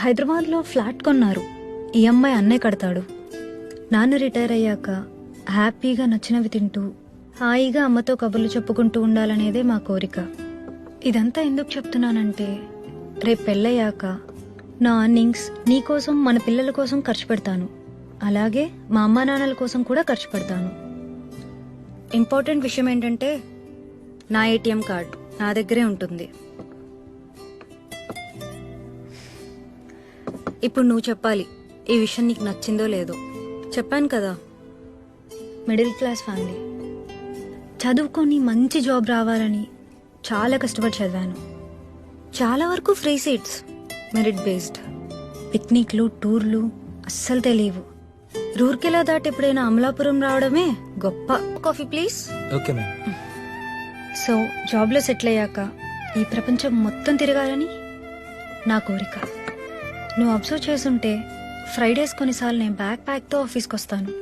హైదరాబాద్లో ఫ్లాట్ కొన్నారు. ఈఎంఐ అన్నే కడతాడు. నాన్న రిటైర్ అయ్యాక హ్యాపీగా నచ్చినవి తింటూ హాయిగా అమ్మతో కబుర్లు చెప్పుకుంటూ ఉండాలనేదే మా కోరిక. ఇదంతా ఎందుకు చెప్తున్నానంటే రేపు పెళ్ళయ్యాక నా అర్నింగ్స్ నీకోసం మన పిల్లల కోసం ఖర్చు పెడతాను. అలాగే మా అమ్మా నాన్నల కోసం కూడా ఖర్చు పెడతాను. ఇంపార్టెంట్ విషయం ఏంటంటే నా ఏటీఎం కార్డు నా దగ్గరే ఉంటుంది. ఇప్పుడు నువ్వు చెప్పాలి ఈ విషయం నీకు నచ్చిందో లేదో. చెప్పాను కదా. Middle class family. చదువుకొని మంచి జాబ్ రావాలని చాలా కష్టపడి చదివాను. చాలా వరకు ఫ్రీ సీట్స్ మెరిట్ బేస్డ్. పిక్నిక్లు టూర్లు అస్సలు తెలియవు. రూర్కెలా దాటి ఎప్పుడైనా అమలాపురం రావడమే గొప్ప. Coffee please. Okay ma'am. So జాబ్లో సెటిల్ అయ్యాక ఈ ప్రపంచం మొత్తం తిరగాలని నా కోరిక. నువ్వు అబ్జర్వ్ చేసుంటే ఫ్రైడేస్ కొన్నిసార్లు నేను బ్యాక్ ప్యాక్తో ఆఫీస్కి వస్తాను.